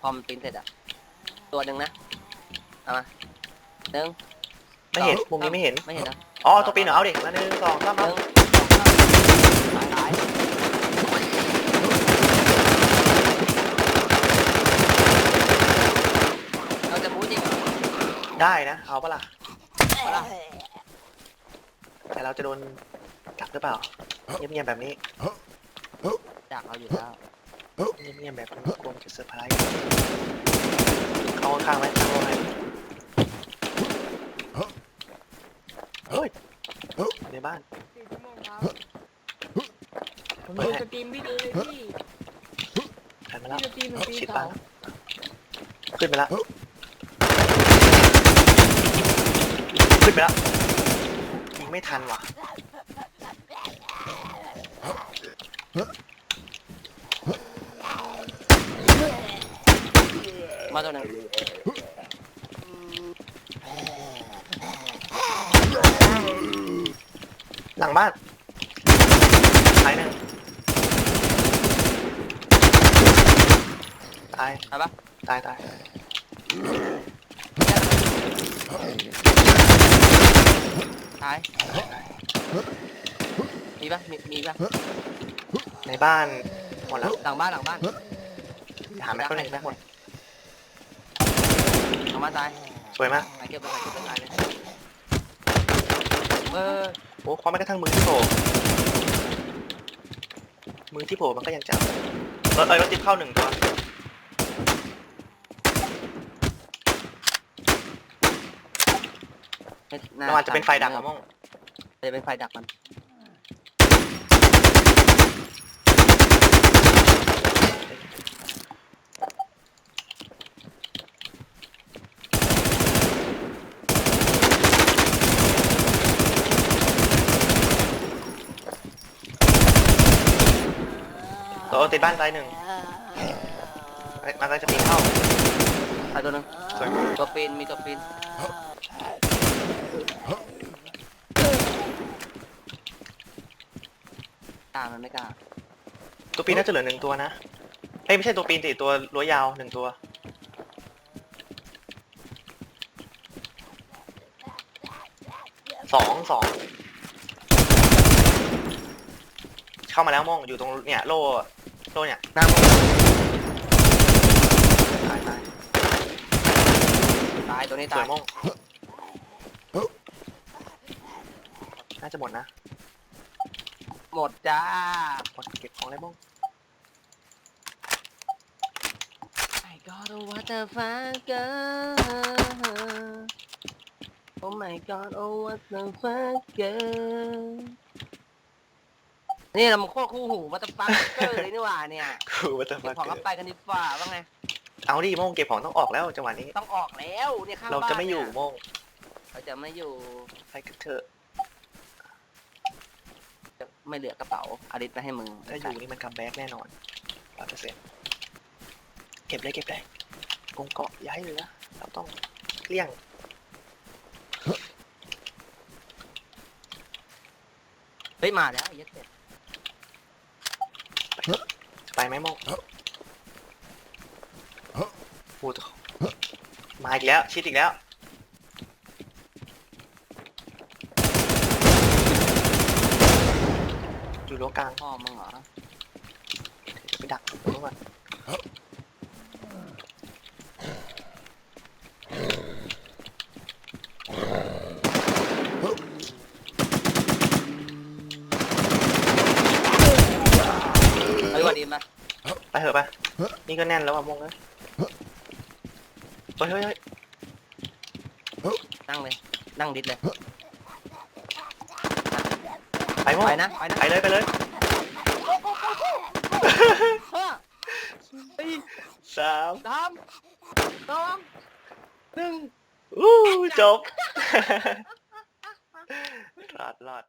พอมันปริ้นเสร็จอะตัวหนึ่งนะเอามาหนึ่งไม่เห็นสองมุมนี้ไม่เห็น ไม่เห็นนะอ๋อตัวปีนเหรอเอาดิมาหนึ่งสองสามหมานึ่งสองสามตายตายเราจะบู๊จริงเหรอ ได้นะ เอาปะล่ะเอาล่ะ แต่เราจะโดนจับหรือเปล่าเงียบๆแบบนี้จากเราอยู่แล้ว เงียบๆแบบนี้กลัวมันจะเซอร์ไพรส์เข้าข้างๆไว้ข้างๆไว้เฮ้ยในบ้านสี่ชั่วโมงครับเปิดดูให้สตรีมพี่ดูเลยพี่หันมาแล้วพี่สตรีมมันตีชิดสอบ้านงขึ้นไปแล้วขึ้นไปแล้วยิงไม่ทันว่ะ มาตัวหนึ่งหลังบ้านซ้ายหนึ่งตายเอาปะตายตายตายมีปะมีมีปะในบ้านหมดแล้วหลังบ้านหลังบ้านหาแม็กก็เลยแม็กหมด หลังบ้านตายสวยมากหายเก็บไปหายเก็บไปตายเลยเออโอ้ความแม้กระทั่งมือที่โผล่มือที่โผล่มันก็ยังจับเออเออรถติดเข้าหนึ่งตัวหระวังจะเป็นไฟดับอะม่งจะเป็นไฟดับมัน ตัวติดบ้านตายหนึ่งเอ้ยมันก็จะปีนเข้าตายตัวหนึงสวยตัวปีนมีตัวปีนกล้ามันไม่กล้าตัวปีนน่าจะเหลือหนึ่งตัวนะเอ้ยไม่ใช่ตัวปีนสิตัวรั้วยาวหนึ่งตัว สองสอง เข้ามาแล้วม่งอยู่ตรงเนี่ยโล่โล่เนี่ยหน้ามงตายตายตายตัวนี้สตาวยยม่งน่าจะหมดนะหมดจ้าหมดเก็บของเลยม่ง I got a what the fuck girl Oh my god oh what the fuck girl นี่เรามาโคตรคู่หูวัตฟังเกอร์เลยนี่หว่าเนี่ยคือว่าจะเก็มาบของเกิก็ดไปกันดีกว่าว่าไง เอาดิโม่งเก็บของต้องออกแล้วจังหวะนี้ ต้องออกแล้วเนี่ยข้างเราบ้านจะไม่อยู่เนี่ยโม่งเราจะไม่อยู่ ไปกันเถอะจะไม่เหลือกระเป๋าอาริสไปให้มึงถ้าอยู่นี่มันคัมแบ็กแน่นอนร้อยเปอร์เซ็นต์เก็บเลยเก็บเลยกงเกาะย้ายเลยนะเราต้องเกลี้ยงเฮ้ยมาแล้วไอ้เหี้ยัดเป็ดจะ ไปไหมโม่งพูดมาอีกแล้วชิดอีกแล้ว อยู่รั้วกลางพ่อมึงเหรอเดี๋ยวไปดักตรงนู้นก่อน เฮ้ยวันดีมา ไปเถอะไป นี่ก็แน่นแล้วว่ะโม่งเอ้ยเฮ้ยเฮ้ยเฮ้ยนั่งเลย นั่งดิดเลย ไปโม่งไปนะ ไปนะ ไปเลยไปเลยสามสามสองหนึ่งอู้จบรอดรอด